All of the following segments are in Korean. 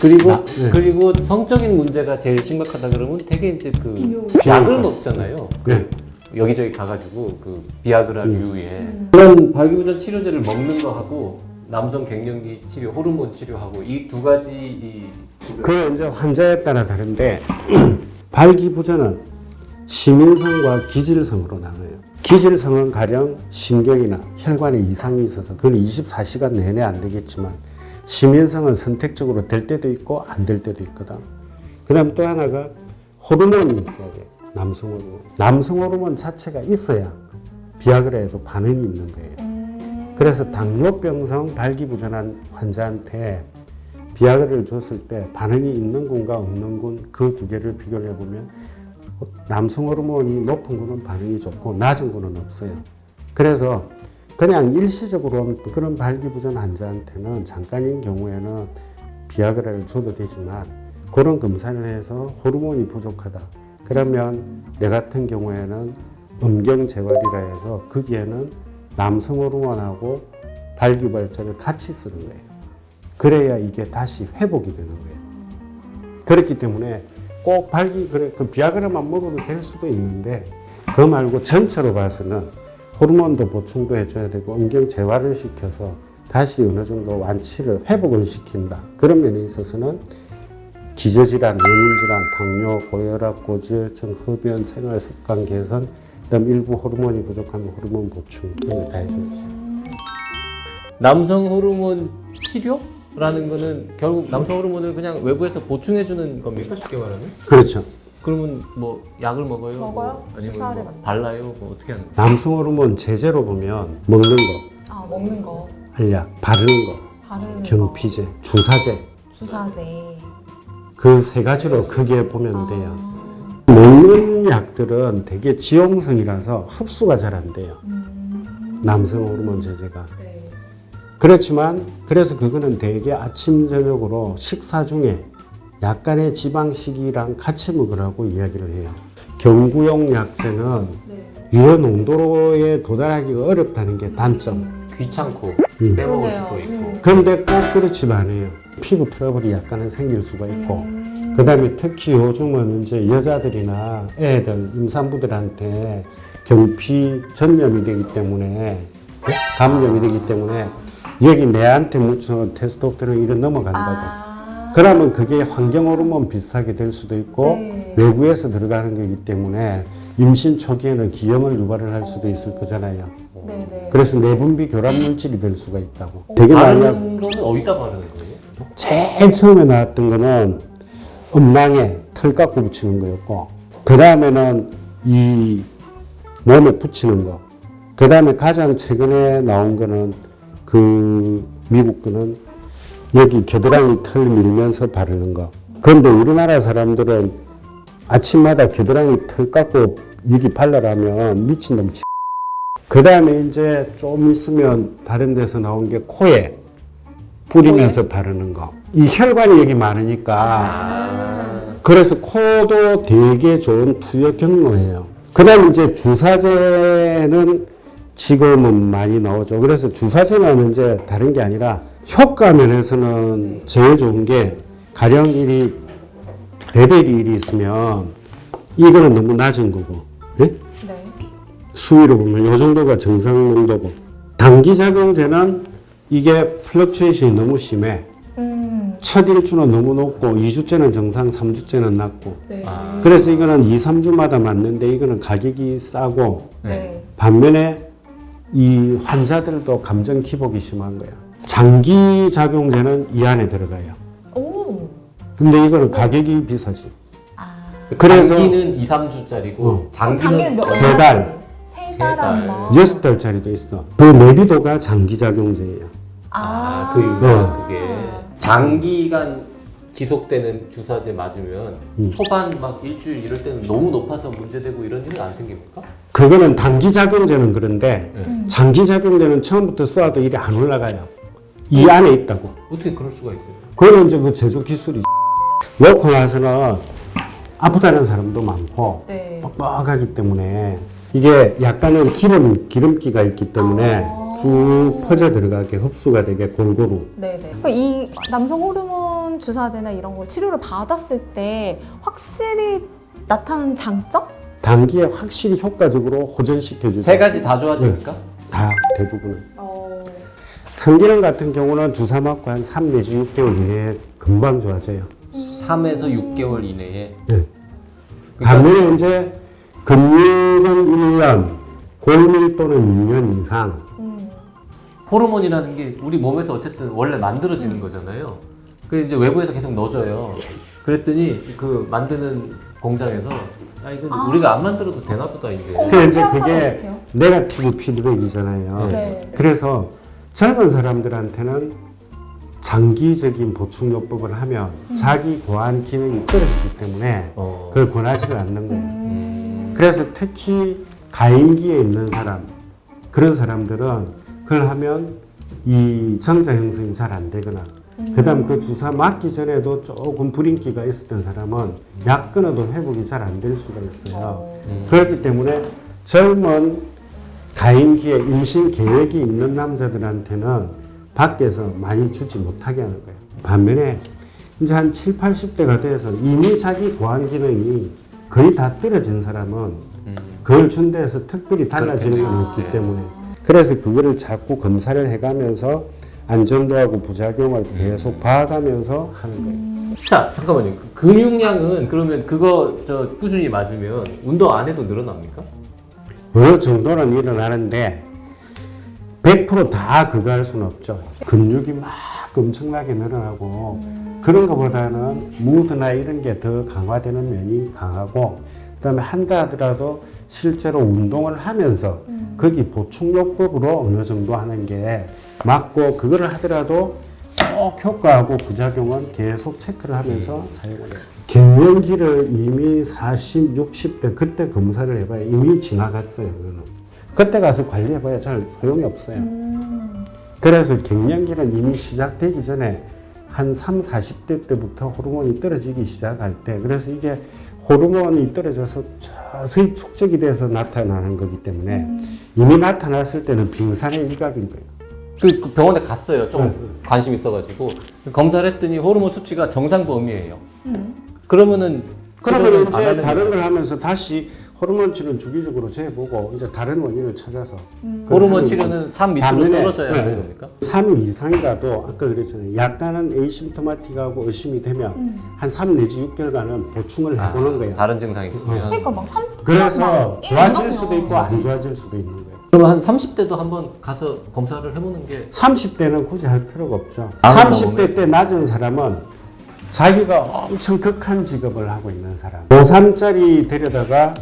그리고 나- 네. 그리고 성적인 문제가 제일 심각하다 그러면 되게 이제 그. 약을 먹잖아요. 네. 여기저기 가가지고 그 비아그라 음. 류의 그런 발기부전 치료제를 먹는 거 하고 남성 갱년기 치료, 호르몬 치료하고 이 두 가지 이 그 이제 환자에 따라 다른데 발기부전은 시민성과 기질성으로 나눠요. 기질성은 가령 신경이나 혈관에 이상이 있어서 그건 24시간 내내 안 되겠지만 시민성은 선택적으로 될 때도 있고 안 될 때도 있거든. 그 다음 또 하나가 호르몬이 있어야 돼. 남성 호르몬. 남성 호르몬 자체가 있어야 비아그라에도 반응이 있는 거예요. 그래서 당뇨병성 발기부전한 환자한테 비아그라를 줬을 때 반응이 있는 군과 없는 군 그 두 개를 비교를 해보면 남성 호르몬이 높은 군은 반응이 좋고 낮은 군은 없어요. 그래서 그냥 일시적으로 그런 발기부전 환자한테는 잠깐인 경우에는 비아그라를 줘도 되지만 그런 검사를 해서 호르몬이 부족하다. 그러면 내 같은 경우에는 음경재활이라 해서 거기에는 남성 호르몬하고 발기발전을 같이 쓰는 거예요. 그래야 이게 다시 회복이 되는 거예요. 그렇기 때문에 꼭 발기 그래 그 비아그라만 먹어도 될 수도 있는데 그거 말고 전체로 봐서는 호르몬도 보충도 해줘야 되고 음경 재활을 시켜서 다시 어느 정도 완치를 회복을 시킨다 그런 면에 있어서는 기저질환, 원인질환, 당뇨, 고혈압, 고지혈증, 흡연, 생활 습관 개선, 그다음 일부 호르몬이 부족하면 호르몬 보충 이런 거다 해줘야죠. 남성 호르몬 치료라는 거는 결국 남성 호르몬을 그냥 외부에서 보충해 주는 겁니까 쉽게 말하면? 그렇죠. 그러면 뭐 약을 먹어요? 먹어요? 뭐 아니면 주사를 뭐? 발라요? 뭐 어떻게 하는 거예요? 남성 호르몬 제제로 보면 먹는 거, 아 먹는 거, 알약, 바르는 거, 바르는 경피제, 주사제 거, 주사제. 그 세 가지로 크게 보면 아. 돼요. 먹는 약들은 되게 지용성이라서 흡수가 잘 안 돼요. 음. 남성 호르몬 제제가. 네. 그렇지만 그래서 그거는 되게 아침 저녁으로 식사 중에 약간의 지방식이랑 같이 먹으라고 이야기를 해요. 경구용 약제는 네. 유효 농도에 도달하기가 어렵다는 게 단점. 귀찮고 음. 빼먹을. 수도 있고 음. 그런데 꼭 그렇지만 않아요. 피부 트러블이 약간은 생길 수가 있고, 음. 그 다음에 특히 요즘은 이제 여자들이나 애들, 임산부들한테 경피 전염이 되기 때문에, 예? 감염이 되기 때문에, 여기 내한테 묻혀 테스토스테론 이런 넘어간다고. 아. 그러면 그게 환경 호르몬 비슷하게 될 수도 있고, 네. 외부에서 들어가는 거기 때문에, 임신 초기에는 기형을 유발을 할 수도 있을 거잖아요. 네네. 그래서 내분비 교란 물질이 될 수가 있다고. 되게 많이 바르는 거는 어디다 바르는 거예요? 제일 처음에 나왔던 거는 음낭에 털 깎고 붙이는 거였고, 그 다음에는 이 몸에 붙이는 거, 그 다음에 가장 최근에 나온 거는 그 미국 거는 여기 겨드랑이 털 밀면서 바르는 거. 그런데 우리나라 사람들은 아침마다 겨드랑이 털 깎고 여기 발라라면 미친놈 치. 그 다음에 이제 좀 있으면 다른 데서 나온 게 코에 뿌리면서 바르는 거. 이 혈관이 여기 많으니까 아, 그래서 코도 되게 좋은 투여 경로예요. 그 다음 이제 주사제는 지금은 많이 나오죠. 그래서 주사제는 이제 다른 게 아니라 효과 면에서는 제일 좋은 게 가령 일이 레벨이 1이 있으면 이거는 너무 낮은 거고 예? 네. 수위로 보면 이 정도가 정상 농도고 단기 작용제는 이게 플럭추에이션이 너무 심해. 음. 첫 일주는 너무 높고 2주째는 정상, 3주째는 낮고 네. 아. 그래서 이거는 2, 3주마다 맞는데 이거는 가격이 싸고 네. 반면에 이 환자들도 감정 기복이 심한 거야. 장기 작용제는 이 안에 들어가요. 오. 근데 이거는 가격이 비싸지. 아. 그래서 단기는 2, 3주짜리고 어. 장기는 몇세 달. 세세달 달. 한번. 여섯 달짜리도 있어. 그 내비도가 장기 작용제예요. 아, 그 어. 유명한 그게 장기간 지속되는 주사제 맞으면 음. 초반 막 일주일 이럴 때는 너무 높아서 문제되고 이런 일은 안 생깁니까? 그거는 단기 작용제는 그런데 네. 장기 작용제는 처음부터 쏘아도 일이 안 올라가요. 이 안에 있다고. 어떻게 그럴 수가 있어요? 그거는 이제 그 제조 기술이 놓고 나서는 아프다는 사람도 많고 네. 뻑뻑하기 때문에 이게 약간은 기름 기름기가 있기 때문에 아. 쭉 퍼져 들어가게 흡수가 되게 골고루 네네. 그이 남성 호르몬 주사제나 이런 거 치료를 받았을 때 확실히 나타나는 장점? 단기에 확실히 효과적으로 호전시켜주죠. 세 가지 다 좋아집니까? 다 대부분은. 어. 성기능 같은 경우는 주사 맞고 한 3 내지 6개월 이내에 금방 좋아져요. 3에서 6개월 이내에. 네. 그러니까 반면에 이제 근육은 1년, 골밀 또는 2년 이상. 음. 호르몬이라는 게 우리 몸에서 어쨌든 원래 만들어지는 거잖아요. 그 이제 외부에서 계속 넣어줘요. 그랬더니 그 만드는 공장에서 아 이건 아. 우리가 안 만들어도 되나 보다 이제. 어. 그 이제 그게? 네가티브 피드백이잖아요. 네. 그래서 젊은 사람들한테는 장기적인 보충요법을 하면 자기 고안 기능이 떨어지기 때문에 어. 그걸 권하지를 않는 거예요. 음. 그래서 특히 가임기에 있는 사람 그런 사람들은 그걸 하면 이 정자 형성이 잘 안 되거나 그다음 그 주사 맞기 전에도 조금 불인기가 있었던 사람은 약 끊어도 회복이 잘 안 될 수가 있어요. 음. 그렇기 때문에 젊은 가임기에 임신 계획이 있는 남자들한테는 밖에서 많이 주지 못하게 하는 거예요. 반면에 이제 한 7, 80대가 돼서 이미 자기 고안 기능이 거의 다 떨어진 사람은 음. 그걸 준 데에서 특별히 달라지는 건 없기 네. 때문에 그래서 그거를 자꾸 검사를 해가면서 안전도 하고 부작용을 계속 봐가면서 하는 거예요. 자 잠깐만요. 그 근육량은 그러면 그거 저 꾸준히 맞으면 운동 안 해도 늘어납니까? 어느 정도는 일어나는데 100%다 그거 할 수는 없죠. 근육이 막 엄청나게 늘어나고 그런 것보다는 무드나 이런 게 더 강화되는 면이 강하고 그다음에 한다 하더라도 실제로 운동을 하면서 거기 보충요법으로 어느 정도 하는 게 맞고 그거를 하더라도 꼭 효과하고 부작용은 계속 체크를 하면서 사용을 해요. 갱년기를 이미 40, 60대 그때 검사를 해봐야 이미 지나갔어요. 그거는. 그때 가서 관리해봐야 잘 소용이 없어요. 음. 그래서 갱년기는 이미 시작되기 전에 한 3, 40대 때부터 호르몬이 떨어지기 시작할 때 그래서 이게 호르몬이 떨어져서 서서히 축적이 돼서 나타나는 거기 때문에 이미 나타났을 때는 빙산의 일각인 거예요. 그, 그 병원에 갔어요. 좀 네. 관심 있어가지고 검사를 했더니 호르몬 수치가 정상 범위예요. 음. 그러면은 그러면 치료는 안 이제 하는 다른 거죠. 걸 하면서 다시 호르몬 치료는 주기적으로 재보고 이제 다른 원인을 찾아서 호르몬 치료는 3 밑으로 반면에- 떨어져야 네. 하는 겁니까? 3 이상이라도 아까 그랬잖아요. 약간은 에이심토마틱하고 의심이 되면 한 3 내지 6개월간은 보충을 해보는 거예요. 다른 증상 이 있으면. 그러니까 막 삼. 그래서 막 좋아질 수도 있고 안 좋아질 수도 있는 거예요. 그러면 한 30대도 한번 가서 검사를 해보는 게 30대는 굳이 할 필요가 없죠. 아, 30대 때 낮은 사람은 자기가 엄청 극한 직업을 하고 있는 사람. 고3짜리 데려다가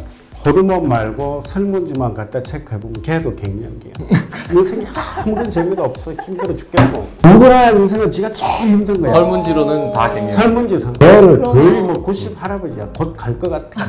호르몬 말고 설문지만 갖다 체크해보면 걔도 갱년기야. 인생이 아무런 재미가 없어. 힘들어 죽겠고. 누구나 인생은 지가 제일 힘든 거야. 설문지로는 다 갱년. 설문지 상. 너는 거의 뭐90 할아버지야. 곧 갈 것 같아.